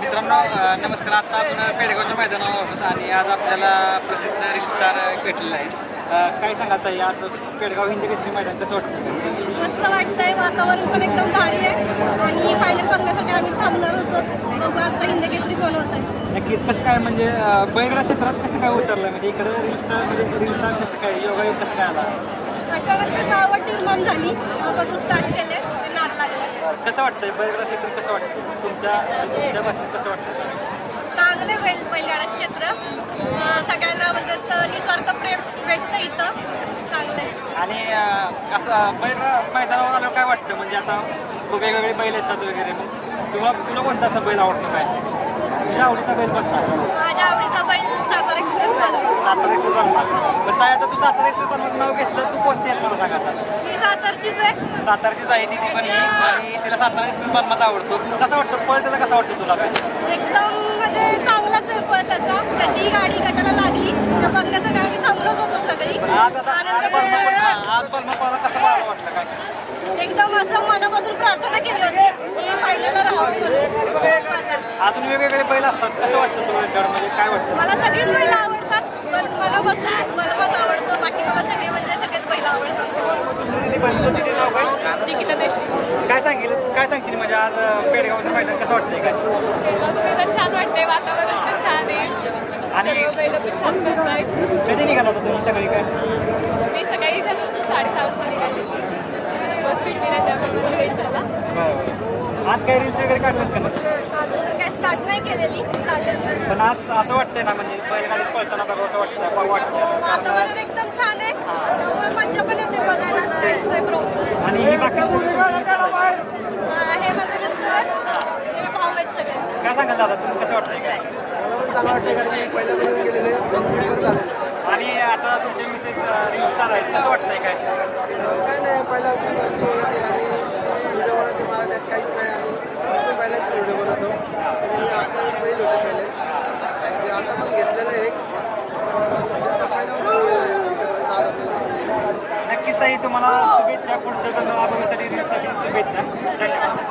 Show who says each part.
Speaker 1: मित्रांनो नमस्कार. आता आपण पेडगावच्या मैदानावर आहोत आणि आज आपल्याला प्रसिद्ध रील स्टार भेटलेले आहेत. अ, काय सांगा ताई? आज पेडगाव हिंदी केसरी मैदान कसं वाटतं?
Speaker 2: मस्त वाटतंय. वातावरण पण एकदम भारी आहे. आणि फायनल बघण्यासाठी आम्ही थांबणार होतो. बघू आजचा हिंद केसरी कोण होत आहे
Speaker 1: नक्कीच. कसं काय म्हणजे अ, बैलगाडा क्षेत्रात कसं काय उतरलं म्हणजे इकडं रील स्टार म्हणजे रील स्टार कसं काय? योगायोग कसं काय आला?
Speaker 2: अचानक आवड निर्माण झाली. तेव्हापासून स्टार्ट केले
Speaker 1: कसं वाटतंय? बैलगाडा क्षेत्र कसं वाटतं तुमच्या तुमच्या भाषेत कसं वाटतं
Speaker 2: चांगले बैल बैलगाडा क्षेत्र. सगळ्यांना म्हणजे निस्वार्थ प्रेम भेटतं इथं. चांगलं आहे.
Speaker 1: आणि असं बैल मैदानावर आल्यावर काय वाटतं? म्हणजे आता खूप वेगवेगळे बैल येतात वगैरे. मग तुला तुला कोणता असा बैल आवडतो काय? तुझ्या आवडीचा बैल कोणता?
Speaker 2: माझ्या आवडीचा बैल सातारा
Speaker 1: बनला पण ताई आता तू सातारा बनवायचं नाव घेतलं तू कोणती आहेस मला सांग आता?
Speaker 2: मी सातारचीच आहे.
Speaker 1: सातारचीच आहे ती पण ही आणि तिला सातारा बनवायचा आवडतो. कसा वाटतो? पळ त्याचा कसा वाटतो तुला? काय
Speaker 2: एकदम म्हणजे चांगलाच आहे पळ त्याचा. त्याची गाडी गटाला लागली. त्या बघण्यासाठी आम्ही थांबलोच होतो सगळी.
Speaker 1: पण आज आता आज
Speaker 2: आनंद पण
Speaker 1: हा, आज पळाला कसं पळायला वाटलं काय?
Speaker 2: एकदम असं मनापासून प्रार्थना केली होती. की फायनलला राहावं म्हणून.
Speaker 1: अजून वेगवेगळे बैल असतात. कसं वाटतं तुला म्हणजे काय वाटतं?
Speaker 2: मला सगळीच बैल आवडतात पण मनापासून बलमच आवडतं बाकी मला सगळे म्हणजे सगळेच बैल आवडतात
Speaker 1: किती बैल होती ते नाव काय
Speaker 2: निकिता देशमुख.
Speaker 1: काय सांगेल काय सांगतील म्हणजे आज पेडगावचं मैदान कसं वाटतंय काय?
Speaker 2: छान वाटते वातावरण पण छान आहे.
Speaker 1: आणि कधी निघाला होता तुम्ही सगळी काय?
Speaker 2: मी सकाळी झालो साडेसहा वाजता निघाली बस भेटली नाही त्यामुळे वेळ झाला.
Speaker 1: आज काय रील्स वगैरे काढतात का नाही?
Speaker 2: अजून तर काही स्टार्ट नाही केलेली चालेल
Speaker 1: पण आज असं वाटतंय ना म्हणजे बैलगाडीत पळताना बघा असं वाटतं वाटतं
Speaker 2: वातावरण एकदम छान आहे.
Speaker 1: आणि ही बाकी
Speaker 2: हे माझे मिस्टर आहेत. हे भाऊ आहेत सगळे.
Speaker 1: काय सांगाल दादा तुम्ही कसं वाटतंय? काय
Speaker 3: चांगलं वाटतं कारण मी पहिल्यापासून गेलेले दोन तीन दिवस झाले
Speaker 1: आणि आता तुमचे मिसेस रील स्टार आहेत कसं वाटतंय काय
Speaker 3: काय नाही पहिला असं सर्च होती आणि व्हिडिओ बनवते मला त्यात काहीच नाही आणि मी पण पहिल्याच व्हिडिओ बनवतो आणि आता एक बैल होते पहिले जे आता पण घेतलेलं आहे एक म्हणजे आता पहिल्यापासून बैल आहे, सगळं नाद आपल्याला.
Speaker 1: नक्कीच ताई तुम्हाला शुभेच्छा पुढच्या भविष्यासाठी रील्ससाठी शुभेच्छा. धन्यवाद.